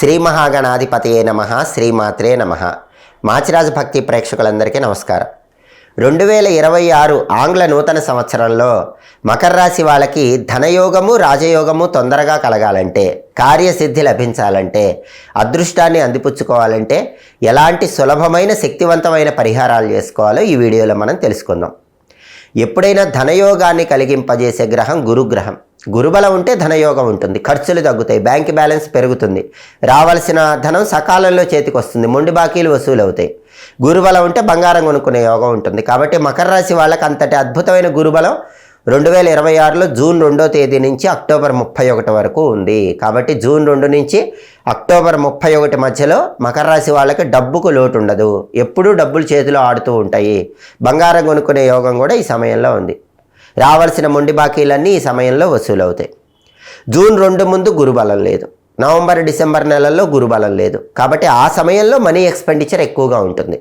శ్రీ మహాగణాధిపతియే నమ శ్రీమాత్రే నమ. మాచిరాజ భక్తి ప్రేక్షకులందరికీ నమస్కారం. రెండు వేల ఇరవై ఆరు ఆంగ్ల నూతన సంవత్సరంలో మకర రాశి వాళ్ళకి ధనయోగము రాజయోగము తొందరగా కలగాలంటే కార్యసిద్ధి లభించాలంటే అదృష్టాన్ని అందిపుచ్చుకోవాలంటే ఎలాంటి సులభమైన శక్తివంతమైన పరిహారాలు చేసుకోవాలో ఈ వీడియోలో మనం తెలుసుకుందాం. ఎప్పుడైనా ధనయోగాన్ని కలిగింపజేసే గ్రహం గురుగ్రహం. గురుబలం ఉంటే ధనయోగం ఉంటుంది. ఖర్చులు తగ్గుతాయి. బ్యాంక్ బ్యాలెన్స్ పెరుగుతుంది. రావాల్సిన ధనం సకాలంలో చేతికి వస్తుంది. మొండి బాకీలు వసూలు అవుతాయి గురుబలం ఉంటే బంగారం కొనుక్కునే యోగం ఉంటుంది. కాబట్టి మకర రాశి వాళ్ళకి అంతటి అద్భుతమైన గురుబలం రెండు వేల ఇరవై ఆరులో జూన్ రెండో తేదీ నుంచి అక్టోబర్ ముప్పై ఒకటి వరకు ఉంది. కాబట్టి జూన్ రెండు నుంచి అక్టోబర్ ముప్పై ఒకటి మధ్యలో మకర రాశి వాళ్ళకి డబ్బుకు లోటు ఉండదు. ఎప్పుడూ డబ్బులు చేతిలో ఆడుతూ ఉంటాయి. బంగారం కొనుక్కునే యోగం కూడా ఈ సమయంలో ఉంది. రావాల్సిన మొండి బాకీలన్నీ ఈ సమయంలో వసూలవుతాయి. జూన్ రెండు ముందు గురుబలం లేదు. నవంబర్ డిసెంబర్ నెలల్లో గురుబలం లేదు. కాబట్టి ఆ సమయంలో మనీ ఎక్స్పెండిచర్ ఎక్కువగా ఉంటుంది.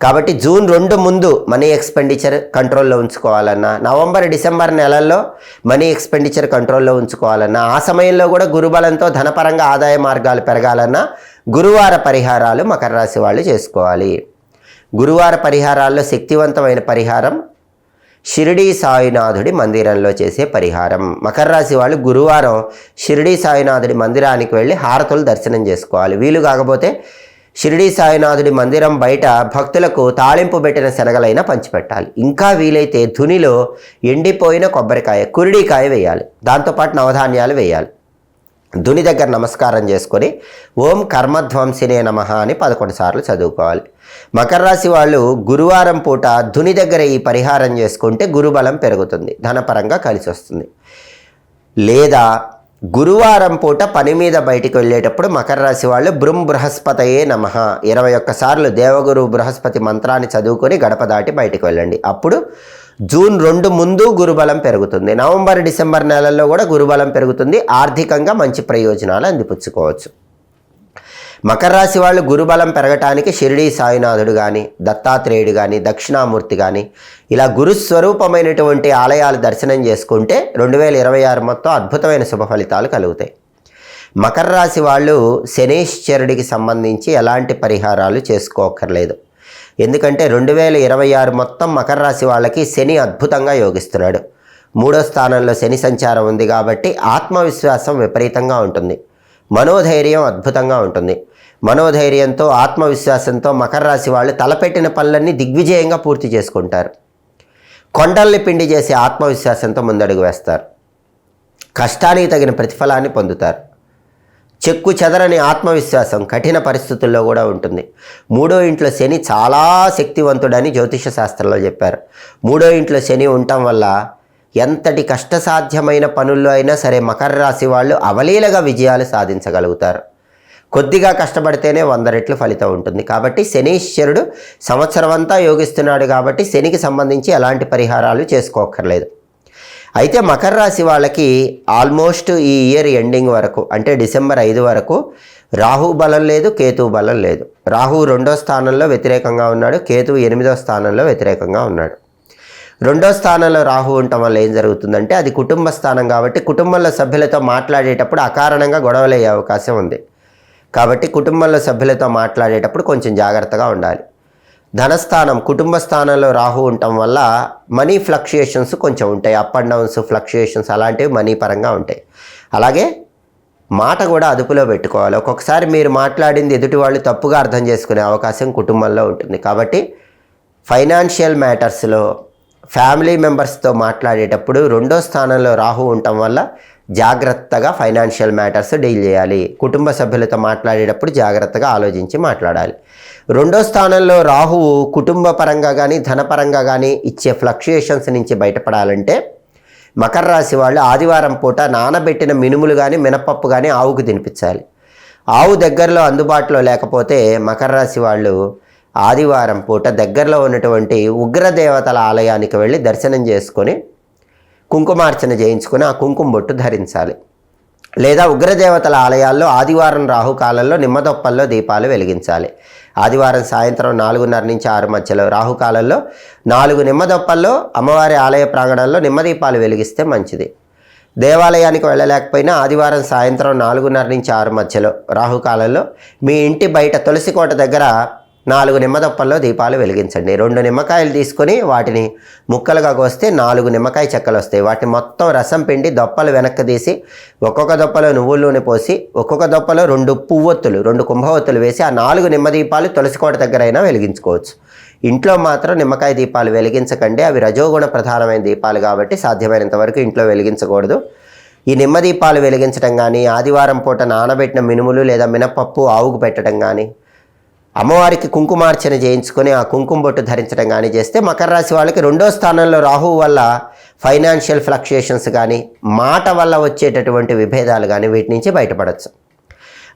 కాబట్టి జూన్ రెండు ముందు మనీ ఎక్స్పెండిచర్ కంట్రోల్లో ఉంచుకోవాలన్నా నవంబర్ డిసెంబర్ నెలల్లో మనీ ఎక్స్పెండిచర్ కంట్రోల్లో ఉంచుకోవాలన్నా ఆ సమయంలో కూడా గురుబలంతో ధనపరంగా ఆదాయ మార్గాలు పెరగాలన్నా గురువార పరిహారాలు మకర రాశి వాళ్ళు చేసుకోవాలి. గురువార పరిహారాల్లో శక్తివంతమైన పరిహారం షిరిడీ సాయినాథుడి మందిరంలో చేసే పరిహారం. మకర రాశి వాళ్ళు గురువారం షిరిడీ సాయినాథుడి మందిరానికి వెళ్ళి హారతులు దర్శనం చేసుకోవాలి. వీలు కాకపోతే షిరిడీ సాయినాథుడి మందిరం బయట భక్తులకు తాళింపు పెట్టిన శనగలైనా పంచిపెట్టాలి. ఇంకా వీలైతే ధునిలో ఎండిపోయిన కొబ్బరికాయ కురిడికాయ వేయాలి. దాంతోపాటు నవధాన్యాలు వేయాలి. ధుని దగ్గర నమస్కారం చేసుకొని ఓం కర్మధ్వంసినే నమ అని పదకొండు సార్లు చదువుకోవాలి. మకర రాశి వాళ్ళు గురువారం పూట ధుని దగ్గర ఈ పరిహారం చేసుకుంటే గురుబలం పెరుగుతుంది ధనపరంగా కలిసి వస్తుంది. లేదా గురువారం పూట పని మీద బయటికి వెళ్ళేటప్పుడు మకర రాశి వాళ్ళు బృం బృహస్పతయే నమ ఇరవై ఒక్కసార్లు దేవగురు బృహస్పతి మంత్రాన్ని చదువుకొని గడప దాటి బయటికి వెళ్ళండి. అప్పుడు జూన్ రెండు ముందు గురుబలం పెరుగుతుంది. నవంబర్ డిసెంబర్ నెలల్లో కూడా గురుబలం పెరుగుతుంది. ఆర్థికంగా మంచి ప్రయోజనాలు అందిపుచ్చుకోవచ్చు. మకర రాశి వాళ్ళు గురుబలం పెరగటానికి షిరిడీ సాయినాథుడు కానీ దత్తాత్రేయుడు కానీ దక్షిణామూర్తి కానీ ఇలా గురుస్వరూపమైనటువంటి ఆలయాలు దర్శనం చేసుకుంటే రెండు వేల ఇరవై ఆరు మొత్తం అద్భుతమైన శుభ ఫలితాలు కలుగుతాయి. మకర రాశి వాళ్ళు శనేశ్వరుడికి సంబంధించి ఎలాంటి పరిహారాలు చేసుకోకర్లేదు ఎందుకంటే రెండు వేల ఇరవై ఆరు మొత్తం మకర రాశి వాళ్ళకి శని అద్భుతంగా యోగిస్తున్నాడు. మూడో స్థానంలో శని సంచారం ఉంది కాబట్టి ఆత్మవిశ్వాసం విపరీతంగా ఉంటుంది. మనోధైర్యం అద్భుతంగా ఉంటుంది. మనోధైర్యంతో ఆత్మవిశ్వాసంతో మకర రాశి వాళ్ళు తలపెట్టిన పనులన్నీ దిగ్విజయంగా పూర్తి చేసుకుంటారు. కొండల్ని పిండి చేసే ఆత్మవిశ్వాసంతో ముందడుగు వేస్తారు. కష్టానికి తగిన ప్రతిఫలాన్ని పొందుతారు. చెక్కు చెదరని ఆత్మవిశ్వాసం కఠిన పరిస్థితుల్లో కూడా ఉంటుంది. మూడో ఇంట్లో శని చాలా శక్తివంతుడని జ్యోతిష శాస్త్రంలో చెప్పారు. మూడో ఇంట్లో శని ఉండటం వల్ల ఎంతటి కష్టసాధ్యమైన పనుల్లో అయినా సరే మకర రాశి వాళ్ళు అవలీలగా విజయాలు సాధించగలుగుతారు. కొద్దిగా కష్టపడితేనే వంద రెట్లు ఫలితం ఉంటుంది. కాబట్టి శనీశ్వరుడు సంవత్సరం అంతా యోగిస్తున్నాడు కాబట్టి శనికి సంబంధించి ఎలాంటి పరిహారాలు చేసుకోక్కర్లేదు. అయితే మకర రాశి వాళ్ళకి ఆల్మోస్ట్ ఈ ఇయర్ ఎండింగ్ వరకు అంటే డిసెంబర్ ఐదు వరకు రాహు బలం లేదు కేతు బలం లేదు. రాహు రెండో స్థానంలో వ్యతిరేకంగా ఉన్నాడు కేతు ఎనిమిదో స్థానంలో వ్యతిరేకంగా ఉన్నాడు. రెండో స్థానంలో రాహు ఉండటం వల్ల ఏం జరుగుతుందంటే అది కుటుంబ స్థానం కాబట్టి కుటుంబంలో సభ్యులతో మాట్లాడేటప్పుడు అకారణంగా గొడవలు అయ్యే అవకాశం ఉంది. కాబట్టి కుటుంబంలో సభ్యులతో మాట్లాడేటప్పుడు కొంచెం జాగ్రత్తగా ఉండాలి. ధనస్థానం కుటుంబ స్థానంలో రాహు ఉండటం వల్ల మనీ ఫ్లక్చుయేషన్స్ కొంచెం ఉంటాయి. అప్ అండ్ డౌన్స్ ఫ్లక్చుయేషన్స్ అలాంటివి మనీ పరంగా ఉంటాయి. అలాగే మాట కూడా అదుపులో పెట్టుకోవాలి. ఒక్కొక్కసారి మీరు మాట్లాడింది ఎదుటి వాళ్ళు తప్పుగా అర్థం చేసుకునే అవకాశం కుటుంబంలో ఉంటుంది. కాబట్టి ఫైనాన్షియల్ మ్యాటర్స్లో ఫ్యామిలీ మెంబర్స్తో మాట్లాడేటప్పుడు రెండో స్థానంలో రాహు ఉండటం వల్ల జాగ్రత్తగా ఫైనాన్షియల్ మ్యాటర్స్ డీల్ చేయాలి. కుటుంబ సభ్యులతో మాట్లాడేటప్పుడు జాగ్రత్తగా ఆలోచించి మాట్లాడాలి. రెండో స్థానంలో రాహువు కుటుంబ పరంగా కానీ ధనపరంగా కానీ ఇచ్చే ఫ్లక్చుయేషన్స్ నుంచి బయటపడాలంటే మకర రాశి వాళ్ళు ఆదివారం పూట నానబెట్టిన మినుములు కానీ మినపప్పు కానీ ఆవుకు తినిపించాలి. ఆవు దగ్గరలో అందుబాటులో లేకపోతే మకర రాశి వాళ్ళు ఆదివారం పూట దగ్గరలో ఉన్నటువంటి ఉగ్రదేవతల ఆలయానికి వెళ్ళి దర్శనం చేసుకొని కుంకుమార్చన చేయించుకుని ఆ కుంకుమ బొట్టు ధరించాలి. లేదా ఉగ్రదేవతల ఆలయాల్లో ఆదివారం రాహుకాలంలో నిమ్మదొప్పల్లో దీపాలు వెలిగించాలి. ఆదివారం సాయంత్రం నాలుగున్నర నుంచి ఆరు మధ్యలో రాహుకాలంలో నాలుగు నిమ్మదొప్పల్లో అమ్మవారి ఆలయ ప్రాంగణంలో నిమ్మదీపాలు వెలిగిస్తే మంచిది. దేవాలయానికి వెళ్ళలేకపోయినా ఆదివారం సాయంత్రం నాలుగున్నర నుంచి ఆరు మధ్యలో రాహుకాలంలో మీ ఇంటి బయట తులసికోట దగ్గర నాలుగు నిమ్మదొప్పల్లో దీపాలు వెలిగించండి. రెండు నిమ్మకాయలు తీసుకొని వాటిని ముక్కలుగా కోస్తే నాలుగు నిమ్మకాయ చెక్కలు వస్తాయి. వాటిని మొత్తం రసం పిండి దొప్పలు వెనక్కి తీసి ఒక్కొక్క దొప్పలో నువ్వుల నూనె పోసి ఒక్కొక్క దొప్పలో రెండు పువ్వొత్తులు రెండు కుంభవత్తులు వేసి ఆ నాలుగు నిమ్మ దీపాలు తులసి కోట దగ్గర అయినా వెలిగించుకోవచ్చు. ఇంట్లో మాత్రం నిమ్మకాయ దీపాలు వెలిగించకండి. అవి రజోగుణ ప్రధానమైన దీపాలు కాబట్టి సాధ్యమైనంత వరకు ఇంట్లో వెలిగించకూడదు. ఈ నిమ్మ దీపాలు వెలిగించడం కానీ ఆదివారం పూట నానబెట్టిన మినుములు లేదా మినపప్పు ఆవుకు పెట్టడం కానీ అమ్మవారికి కుంకుమార్చన చేయించుకొని ఆ కుంకుమ బొట్టు ధరించడం కానీ చేస్తే మకర రాశి వాళ్ళకి రెండో స్థానంలో రాహువు వల్ల ఫైనాన్షియల్ ఫ్లక్చుయేషన్స్ కానీ మాట వల్ల వచ్చేటటువంటి విభేదాలు కానీ వీటి నుంచి బయటపడవచ్చు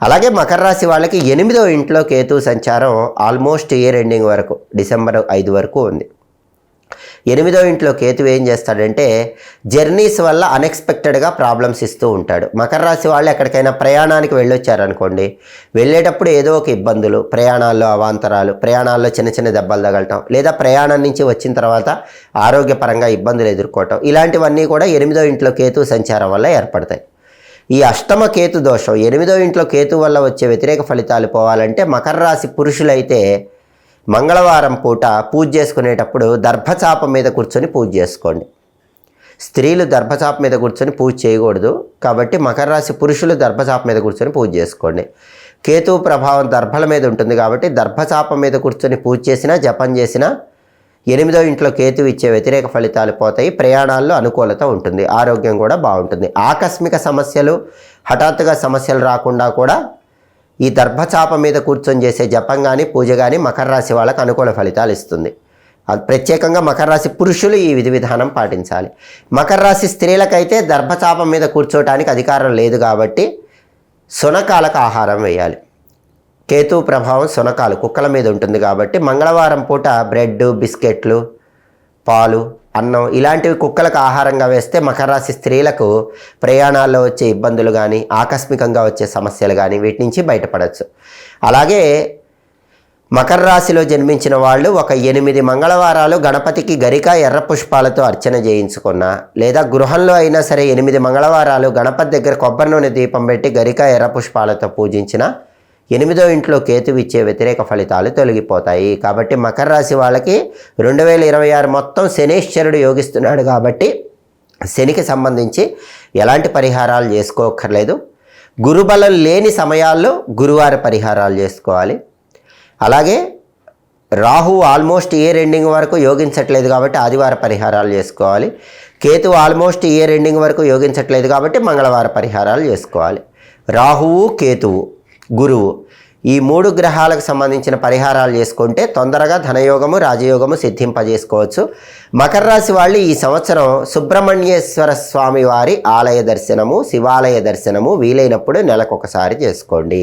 అలాగే మకర రాశి వాళ్ళకి ఎనిమిదో ఇంట్లో కేతు సంచారం ఆల్మోస్ట్ ఇయర్ ఎండింగ్ వరకు డిసెంబర్ ఐదు వరకు ఉంది. ఎనిమిదో ఇంట్లో కేతు ఏం చేస్తాడంటే జర్నీస్ వల్ల అన్ఎక్స్పెక్టెడ్గా ప్రాబ్లమ్స్ ఇస్తూ ఉంటాడు. మకర రాశి వాళ్ళు ఎక్కడికైనా ప్రయాణానికి వెళ్ళొచ్చారనుకోండి వెళ్ళేటప్పుడు ఏదో ఒక ఇబ్బందులు ప్రయాణాల్లో అవాంతరాలు ప్రయాణాల్లో చిన్న చిన్న దెబ్బలు తగలటం లేదా ప్రయాణం నుంచి వచ్చిన తర్వాత ఆరోగ్యపరంగా ఇబ్బందులు ఎదుర్కోవటం ఇలాంటివన్నీ కూడా ఎనిమిదో ఇంట్లో కేతు సంచారం వల్ల ఏర్పడతాయి. ఈ అష్టమ కేతు దోషం ఎనిమిదో ఇంట్లో కేతు వల్ల వచ్చే వ్యతిరేక ఫలితాలు పోవాలంటే మకర రాశి పురుషులైతే మంగళవారం పూట పూజ చేసుకునేటప్పుడు దర్భచాప మీద కూర్చొని పూజ చేసుకోండి. స్త్రీలు దర్భచాప మీద కూర్చొని పూజ చేయకూడదు. కాబట్టి మకర రాశి పురుషులు దర్భచాప మీద కూర్చొని పూజ చేసుకోండి. కేతు ప్రభావం దర్భల మీద ఉంటుంది కాబట్టి దర్భచాప మీద కూర్చొని పూజ చేసినా జపం చేసినా ఎనిమిదో ఇంట్లో కేతు ఇచ్చే వ్యతిరేక ఫలితాలు పోతాయి. ప్రయాణాల్లో అనుకూలత ఉంటుంది. ఆరోగ్యం కూడా బాగుంటుంది. ఆకస్మిక సమస్యలు హఠాత్తుగా సమస్యలు రాకుండా కూడా ఈ దర్భచాప మీద కూర్చొని చేసే జపం కానీ పూజ కానీ మకర రాశి వాళ్ళకు అనుకూల ఫలితాలు ఇస్తుంది. అది ప్రత్యేకంగా మకర రాశి పురుషులు ఈ విధి విధానం పాటించాలి. మకర రాశి స్త్రీలకైతే దర్భచాపం మీద కూర్చోటానికి అధికారం లేదు కాబట్టి సునకాలకు ఆహారం వేయాలి. కేతు ప్రభావం సునకాలు కుక్కల మీద ఉంటుంది కాబట్టి మంగళవారం పూట బ్రెడ్ బిస్కెట్లు పాలు అన్నం ఇలాంటివి కుక్కలకు ఆహారంగా వేస్తే మకర రాశి స్త్రీలకు ప్రయాణాల్లో వచ్చే ఇబ్బందులు కానీ ఆకస్మికంగా వచ్చే సమస్యలు కానీ వీటి నుంచి బయటపడవచ్చు అలాగే మకర రాశిలో జన్మించిన వాళ్ళు ఒక ఎనిమిది మంగళవారాలు గణపతికి గరిక ఎర్ర పుష్పాలతో అర్చన చేయించుకున్న లేదా గృహంలో అయినా సరే ఎనిమిది మంగళవారాలు గణపతి దగ్గర కొబ్బరి నూనె దీపం పెట్టి గరిక ఎర్ర పుష్పాలతో పూజించిన ఎనిమిదో ఇంట్లో కేతువు ఇచ్చే వ్యతిరేక ఫలితాలు తొలగిపోతాయి. కాబట్టి మకర రాశి వాళ్ళకి రెండు వేల ఇరవై ఆరు మొత్తం శనేశ్వరుడు యోగిస్తున్నాడు కాబట్టి శనికి సంబంధించి ఎలాంటి పరిహారాలు చేసుకోక్కర్లేదు. గురుబలం లేని సమయాల్లో గురువార పరిహారాలు చేసుకోవాలి. అలాగే రాహు ఆల్మోస్ట్ ఇయర్ ఎండింగ్ వరకు యోగించట్లేదు కాబట్టి ఆదివార పరిహారాలు చేసుకోవాలి. కేతు ఆల్మోస్ట్ ఇయర్ ఎండింగ్ వరకు యోగించట్లేదు కాబట్టి మంగళవార పరిహారాలు చేసుకోవాలి. రాహువు కేతువు. గురువు. ఈ మూడు గ్రహాలకు సంబంధించిన పరిహారాలు చేసుకుంటే తొందరగా ధనయోగము రాజయోగము సిద్ధింపజేసుకోవచ్చు. మకర రాశి వాళ్ళు ఈ సంవత్సరం సుబ్రహ్మణ్యేశ్వర స్వామి వారి ఆలయ దర్శనము శివాలయ దర్శనము వీలైనప్పుడు నెలకొకసారి చేసుకోండి.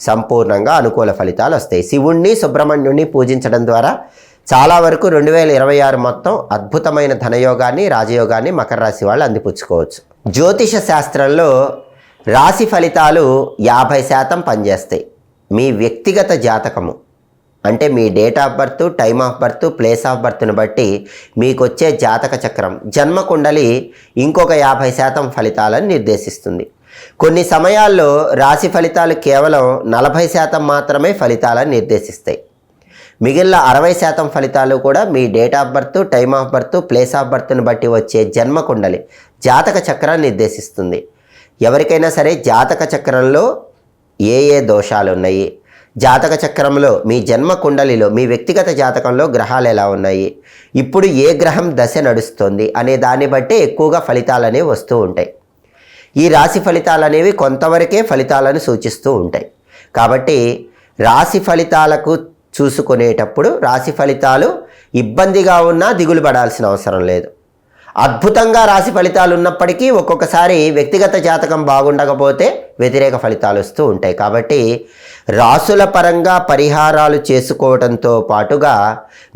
సంపూర్ణంగా అనుకూల ఫలితాలు వస్తాయి. శివుణ్ణి సుబ్రహ్మణ్యుణ్ణి పూజించడం ద్వారా చాలా వరకు రెండు వేల ఇరవై ఆరు మొత్తం అద్భుతమైన ధనయోగాన్ని రాజయోగాన్ని మకర రాశి వాళ్ళు అందిపుచ్చుకోవచ్చు. జ్యోతిష శాస్త్రంలో రాశి ఫలితాలు యాభై శాతం పనిచేస్తాయి. మీ వ్యక్తిగత జాతకము అంటే మీ date of birth time of birth place of బర్త్ను బట్టి మీకు వచ్చే జాతక చక్రం. జన్మ కుండలి ఇంకొక యాభై శాతం ఫలితాలను నిర్దేశిస్తుంది. కొన్ని సమయాల్లో రాశి ఫలితాలు కేవలం నలభై శాతం మాత్రమే ఫలితాలను నిర్దేశిస్తాయి. మిగిలిన అరవై శాతం ఫలితాలు కూడా మీ date of birth time of birth place of బర్త్ను బట్టి వచ్చే జన్మ కుండలి జాతక చక్రాన్ని నిర్దేశిస్తుంది. ఎవరికైనా సరే జాతక చక్రంలో ఏ ఏ దోషాలు ఉన్నాయి? జాతక చక్రంలో మీ జన్మ కుండలిలో మీ వ్యక్తిగత జాతకంలో గ్రహాలు ఎలా ఉన్నాయి? ఇప్పుడు ఏ గ్రహం దశ నడుస్తుంది అనే దాన్ని బట్టే ఎక్కువగా ఫలితాలు అనేవి వస్తూ ఉంటాయి. ఈ రాశి ఫలితాలు అనేవి కొంతవరకే ఫలితాలను సూచిస్తూ ఉంటాయి. కాబట్టి రాశి ఫలితాలకు చూసుకునేటప్పుడు రాశి ఫలితాలు ఇబ్బందిగా ఉన్నా దిగులు పడాల్సిన అవసరం లేదు. అద్భుతంగా రాశి ఫలితాలు ఉన్నప్పటికీ ఒక్కొక్కసారి వ్యక్తిగత జాతకం బాగుండకపోతే వ్యతిరేక ఫలితాలు వస్తూ ఉంటాయి. కాబట్టి రాసుల పరంగా పరిహారాలు చేసుకోవడంతో పాటుగా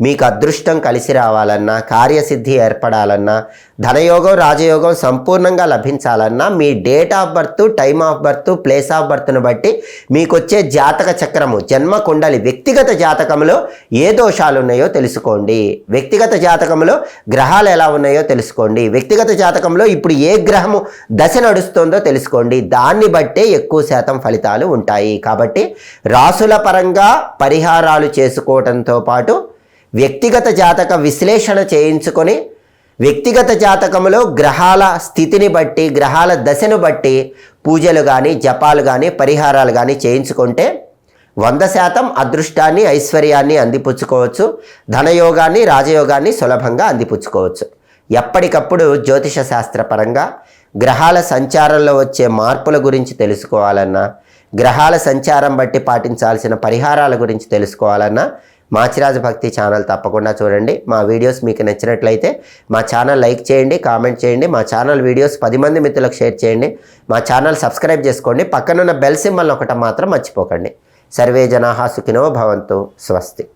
మీకు అదృష్టం కలిసి రావాలన్నా కార్యసిద్ధి ఏర్పడాలన్నా ధనయోగం రాజయోగం సంపూర్ణంగా లభించాలన్నా మీ date of birth time of birth place of బర్త్ను బట్టి మీకు వచ్చే జాతక చక్రము జన్మ కుండలి వ్యక్తిగత జాతకంలో ఏ దోషాలు ఉన్నాయో తెలుసుకోండి. వ్యక్తిగత జాతకంలో గ్రహాలు ఎలా ఉన్నాయో తెలుసుకోండి. వ్యక్తిగత జాతకంలో ఇప్పుడు ఏ గ్రహము దశ నడుస్తుందో తెలుసుకోండి. దాన్ని బట్టి బట్టే ఎక్కువ శాతం ఫలితాలు ఉంటాయి. కాబట్టి రాసుల పరంగా పరిహారాలు చేసుకోవడంతో పాటు వ్యక్తిగత జాతక విశ్లేషణ చేయించుకొని వ్యక్తిగత జాతకంలో గ్రహాల స్థితిని బట్టి గ్రహాల దశను బట్టి పూజలు కానీ జపాలు కానీ పరిహారాలు కానీ చేయించుకుంటే వంద శాతం అదృష్టాన్ని ఐశ్వర్యాన్ని అందిపుచ్చుకోవచ్చు. ధనయోగాన్ని రాజయోగాన్ని సులభంగా అందిపుచ్చుకోవచ్చు. ఎప్పటికప్పుడు జ్యోతిష శాస్త్రపరంగా గ్రహాల సంచారంలో వచ్చే మార్పుల గురించి తెలుసుకోవాలన్నా గ్రహాల సంచారం బట్టి పాటించాల్సిన పరిహారాల గురించి తెలుసుకోవాలన్నా మాచిరాజు భక్తి ఛానల్ తప్పకుండా చూడండి. మా వీడియోస్ మీకు నచ్చినట్లయితే మా ఛానల్ లైక్ చేయండి కామెంట్ చేయండి మా ఛానల్ వీడియోస్ పది మంది మిత్రులకు షేర్ చేయండి. మా ఛానల్ సబ్స్క్రైబ్ చేసుకోండి. పక్కనున్న బెల్ సింబల్ ఒకటి మాత్రం మర్చిపోకండి. సర్వే జనాహా సుఖినో భవంతు. స్వస్తి.